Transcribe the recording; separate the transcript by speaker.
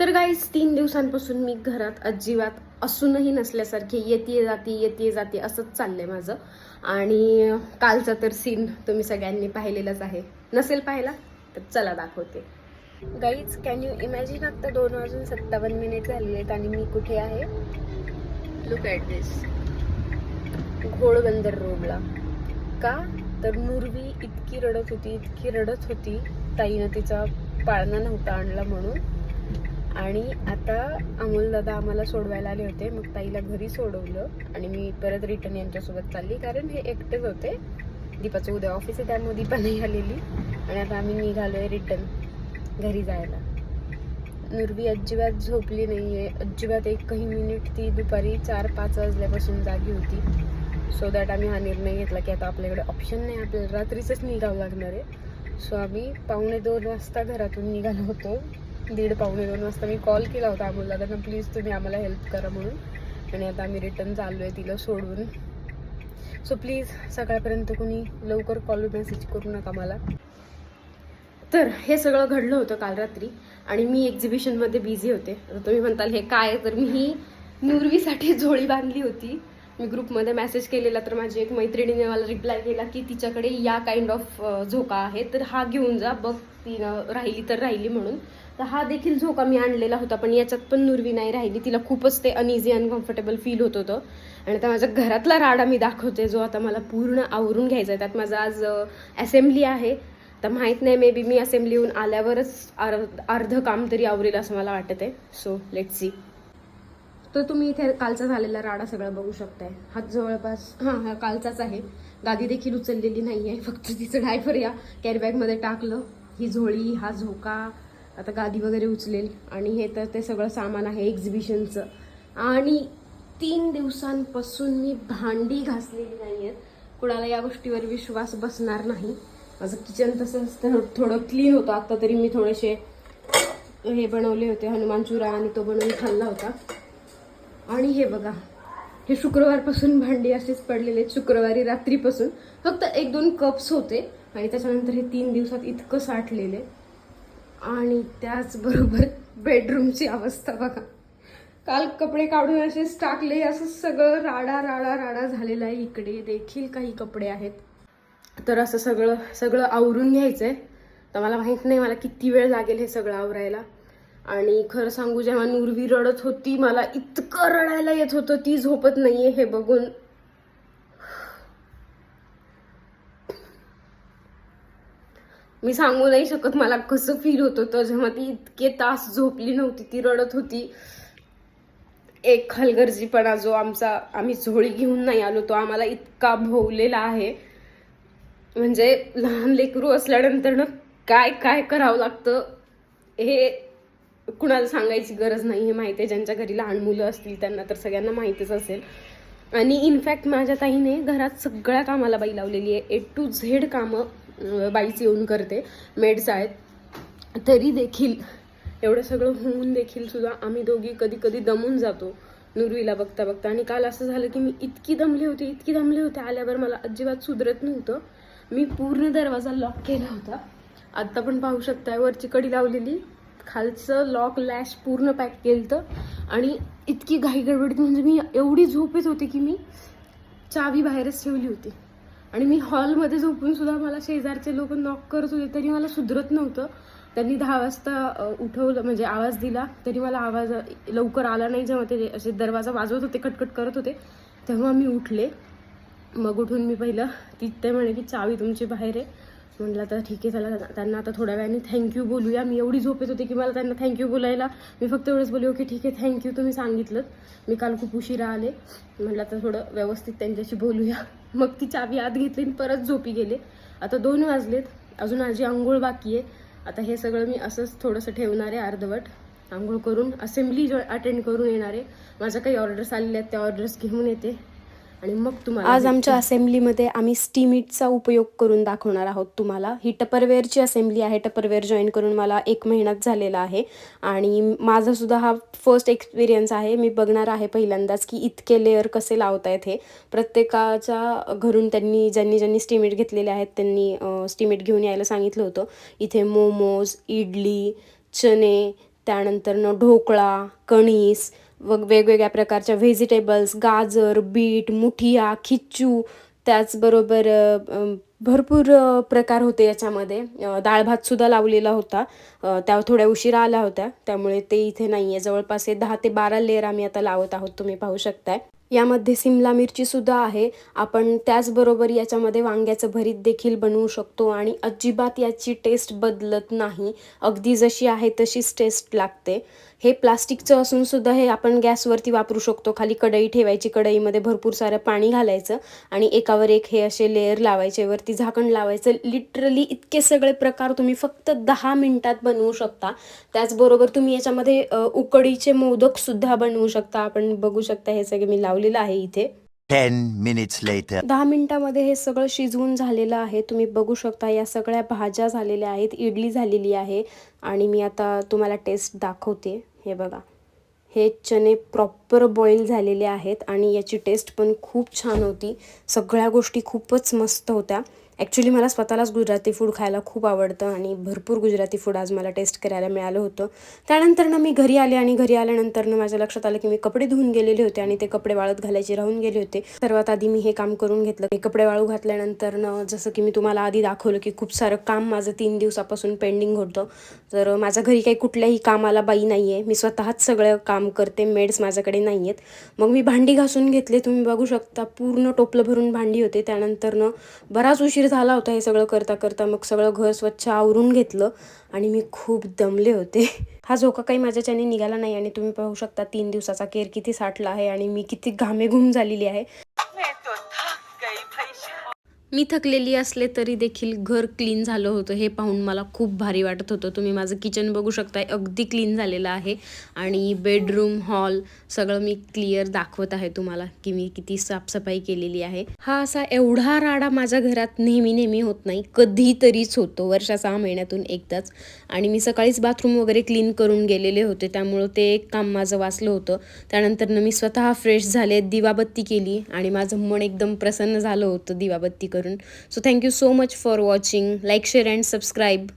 Speaker 1: तर गाईज तीन दिवसांपासून मी घरात अजिबात असूनही नसल्यासारखे येते जाते येते जाते असंच चाललंय माझं. आणि कालचा तर सीन तुम्ही सगळ्यांनी पाहिलेलाच आहे. नसेल पाहिला तर चला दाखवते. गाईज कॅन यू इमॅजिन आता दोन वाजून सत्तावन्न मिनिट झालेले आहेत आणि मी कुठे आहे? लुक ॲट दिस घोडबंदर रोडला का? तर नुरवी इतकी रडत होती इतकी रडत होती. ताईनं तिचा पाळणा नव्हता आणला म्हणून. आणि आता अमोल दादा आम्हाला सोडवायला आले होते. मग ताईला घरी सोडवलं आणि मी परत रिटर्न यांच्यासोबत चालली. कारण हे एकटेच होते. दीपाचं उद्या ऑफिस आहे त्यामुळे दीपा नाही आलेली. आणि आता आम्ही निघालो आहे रिटर्न घरी जायला. नुरवी अजिबात झोपली नाही आहे अजिबात एकही मिनिट ती दुपारी चार पाच वाजल्यापासून जागी होती. सो दॅट आम्ही हा निर्णय घेतला की आता आपल्याकडे ऑप्शन नाही. आपल्याला रात्रीचंच निघावं लागणार आहे. सो आम्ही पावणे दोन वाजता घरातून निघालो होतो. दीड पावणे दोन वाजता मी कॉल केला होता अमोलला. त्यांना प्लीज तुम्ही आम्हाला हेल्प करा म्हणून. आणि आता आम्ही रिटर्न चाललो आहे तिला सोडून. सो प्लीज सकाळपर्यंत कोणी लवकर कॉल मेसेज करू नका मला. तर हे सगळं घडलं होतं काल रात्री आणि मी एक्झिबिशनमध्ये बिझी होते. तर तुम्ही म्हणताल हे काय तर मी ही नुरवीसाठी झोळी बांधली होती. मी ग्रुपमध्ये मेसेज केलेला तर माझी एक मैत्रिणीने मला रिप्लाय केला की तिच्याकडे या काइंड ऑफ झोका आहे तर हा घेऊन जा. बघ ती राहिली तर राहिली म्हणून. तर हा देखील झोका मी आणलेला होता पण याच्यात पण नुरवी नाही राहिली. तिला खूपच ते अनइझी अनकम्फर्टेबल फील होत होतं. आणि आता माझ्या घरातला राडा मी दाखवते जो आता मला पूर्ण आवरून घ्यायचा आहे. त्यात माझा आज असेंब्ली आहे. तर माहीत नाही मे बी मी असेंब्ली येऊन आल्यावरच अर्ध अर्ध काम तरी आवरेल असं मला वाटत आहे सो लेट सी तर तुम्ही इथे कालचा झालेला राडा सगळा बघू शकताय. हा जवळपास हां हा कालचाच आहे. गादी देखील उचललेली नाही आहे फक्त तिचं डायफर या कॅरीबॅगमध्ये टाकलं. ही झोळी हा झोका आता गादी वगैरे उचलेल. आणि हे तर ते सगळं सामान आहे एक्झिबिशनचं आणि तीन दिवसांपासून मी भांडी घासलेली नाही आहेत कुणाला या गोष्टीवर विश्वास बसणार नाही. माझं किचन तसंच तर थोडं क्लीन होतं. आत्ता तरी मी थोडेसे हे बनवले होते. हनुमान चुरा आणि तो बनवून खाल्ला होता. आणि हे बघा हे शुक्रवारपासून भांडी असेच पडलेले आहेत. शुक्रवारी रात्रीपासून. फक्त एक दोन कप्स होते. आणि त्याच्यानंतर हे तीन दिवसात इतकं साठलेले आणि त्याचबरोबर बेडरूमची अवस्था बघा. काल कपडे काढून असेच टाकले असं सगळं राडा राडा राडा झालेला आहे इकडे. देखील काही कपडे आहेत. तर असं सगळं सगळं आवरून घ्यायचं आहे तर मला माहीत नाही मला किती वेळ लागेल हे सगळं आवरायला. आणि खरं सांगू जेव्हा नुरवी रडत होती मला इतकं रडायला येत होतं ती झोपत नाहीये हे बघून. मी सांगू नाही शकत मला कसं फील होत होतं. जेव्हा ती इतके तास झोपली नव्हती ती रडत होती. एक हलगर्जीपणा जो आमचा आम्ही झोळी घेऊन नाही आलो तो आम्हाला इतका भोवलेला आहे. म्हणजे लहान लेकरू असल्यानंतर ना काय काय करावं लागतं हे कुणाला सांगायची गरज नाही हे माहिती आहे. ज्यांच्या घरी लहान मुलं असतील त्यांना तर सगळ्यांना माहितीच असेल. आणि इनफॅक्ट माझ्या ताईने घरात सगळ्या कामाला बाई लावलेली आहे. ए टू झेड कामं. बाईच येऊन करते. मेड्स आहेत. तरी देखील एवढं सगळं होऊन देखील सुद्धा आम्ही दोघी कधी कधी दमून जातो नुरवीला बघता बघता. आणि काल असं झालं की मी इतकी दमली होती इतकी दमली होते आल्यावर मला अजिबात सुधरत नव्हतं. मी पूर्ण दरवाजा लॉक केला होता. आत्ता पण पाहू शकताय वरची कडी लावलेली. खालचं लॉक लॅश पूर्ण पॅक केलं आणि इतकी घाई गडबडीत म्हणजे मी एवढी झोपेत होते की मी चावी बाहेरच ठेवली होती. आणि मी हॉलमध्ये झोपून सुद्धा मला शेजारचे लोक नॉक करत होते तरी मला सुधरत नव्हतं. त्यांनी दहा वाजता उठवलं म्हणजे आवाज दिला तरी मला आवाज लवकर आला नाही जेव्हा ते असे दरवाजा वाजवत होते कटकट करत होते तेव्हा मी उठले. मग उठून मी पहिलं ती ते म्हणे की चावी तुमची बाहेर आहे. म्हटलं तर ठीक आहे चला त्यांना आता थोड्या वेळाने थँक्यू बोलूया. मी एवढी झोपेत होते की मला त्यांना थँक्यू बोलायला मी फक्त एवढंच बोलले ओके ठीक आहे थँक्यू तुम्ही सांगितलं मी काल खूप उशिरा आले. म्हटलं तर थोडं व्यवस्थित त्यांच्याशी बोलूया. मग ती चावी आत घेतली आणि परत झोपी गेले. आता दोन वाजलेत. अजून माझी आंघोळ बाकी आहे. आता हे सगळं मी असंच थोडंसं ठेवणार आहे अर्धवट. आंघोळ करून असेंब्ली अटेंड करून येणार आहे. माझ्या काही ऑर्डर्स आलेल्या आहेत त्या ऑर्डर्स घेऊन येते. आणि मग तुम्हाला आज आमच्या असेंब्लीमध्ये आम्ही स्टीमिटचा उपयोग करून दाखवणार आहोत तुम्हाला. ही टपरवेअरची असेंब्ली आहे. टपरवेअर जॉईन करून मला एक महिन्यात झालेला आहे. आणि माझा सुद्धा हा फर्स्ट एक्सपिरियन्स आहे. मी बघणार आहे पहिल्यांदाच की इतके लेअर कसे लावतायत हे. प्रत्येकाच्या घरून त्यांनी ज्यांनी ज्यांनी स्टीमिट घेतलेले आहेत त्यांनी स्टीमिट घेऊन यायला सांगितलं होतं. इथे मोमोज इडली चणे त्यानंतरनं ढोकळा कणीस व वेगवेगळ्या प्रकारच्या व्हेजिटेबल्स गाजर बीट मुठिया खिच्चू त्याचबरोबर भरपूर प्रकार होते याच्यामध्ये. डाळ भातसुद्धा लावलेला होता. त्या थोड्या उशिरा आल्या होत्या. त्यामुळे ते इथे नाही आहे जवळपास हे दहा ते बारा लेअर आम्ही आता लावत आहोत. तुम्ही पाहू शकताय. यामध्ये सिमला मिरचीसुद्धा आहे. आपण त्याचबरोबर याच्यामध्ये वांग्याचं भरीत देखील बनवू शकतो आणि अजिबात याची टेस्ट बदलत नाही. अगदी जशी आहे तशीच टेस्ट लागते. हे प्लास्टिकचं असून सुद्धा हे आपण गॅसवरती वापरू शकतो. खाली कढई ठेवायची कढईमध्ये भरपूर सारं पाणी घालायचं आणि एकावर एक हे असे लेअर लावायचे वरती झाकण लावायचं. लिटरली इतके सगळे प्रकार तुम्ही फक्त दहा मिनिटात बनवू शकता. त्याचबरोबर तुम्ही याच्यामध्ये उकडीचे मोदक सुद्धा बनवू शकता. आपण बघू शकता हे सगळे मी लावलेलं आहे इथे.
Speaker 2: 10 minutes later.
Speaker 1: दहा मिनिटामध्ये हे सगळं शिजवून झालेलं आहे. तुम्ही बघू शकता या सगळ्या भाज्या झालेल्या आहेत इडली झालेली आहे आणि मी आता तुम्हाला टेस्ट दाखवते. हे बघा. हे चणे प्रॉपर बॉईल झालेले आहेत आणि याची टेस्ट पण खूप छान होती. सगळ्या गोष्टी खूपच मस्त होत्या. ॲक्च्युली मला स्वतःलाच गुजराती फूड खायला खूप आवडतं आणि भरपूर गुजराती फूड आज मला टेस्ट करायला मिळालं होतं. त्यानंतरनं मी घरी आले आणि घरी आल्यानंतरनं माझ्या लक्षात आलं की मी कपडे धुवून गेलेले होते आणि ते कपडे वाळत घालायचे राहून गेले होते. सर्वात आधी मी हे काम करून घेतलं. हे कपडे वाळू घातल्यानंतरनं जसं की मी तुम्हाला आधी दाखवलं की खूप सारं काम माझं तीन दिवसापासून पेंडिंग होतं. तर माझ्या घरी काही कुठल्याही कामाला बाई नाही आहे मी स्वतःच सगळं काम करते मेड्स माझ्याकडे नाही आहेत मग मी भांडी घासून घेतले. तुम्ही बघू शकता पूर्ण टोपलं भरून भांडी होते. त्यानंतरनं बराच उशीर झाला होता हे सगळं करता करता. मग सगळं घर स्वच्छ आवरून घेतलं आणि मी खूप दमले होते. हा झोका काही माझ्याच्याने निघाला नाही आणि तुम्ही पाहू शकता तीन दिवसाचा केर किती साठला आहे आणि मी किती घामेघूम झालेली आहे. मी थकलेली असले तरी देखील घर क्लीन झालं होतं. हे पाहून मला खूप भारी वाटत होतं. तुम्ही माझं किचन बघू शकताय. अगदी क्लीन झालेलं आहे. आणि बेडरूम हॉल सगळं मी क्लिअर दाखवत आहे तुम्हाला की मी किती साफसफाई केलेली आहे. हा असा एवढा राडा माझ्या घरात नेहमी नेहमी होत नाही. कधीतरीच होतो. वर्षा सहा महिन्यातून एकदाच. आणि मी सकाळीच बाथरूम वगैरे क्लीन करून गेलेले होते. त्यामुळं ते एक काम माझं वाचलं होतं. त्यानंतरनं मी स्वतः फ्रेश झाले दिवाबत्ती केली आणि माझं मन एकदम प्रसन्न झालं होतं दिवाबत्ती करून. So thank you so much for watching. Like, share and subscribe.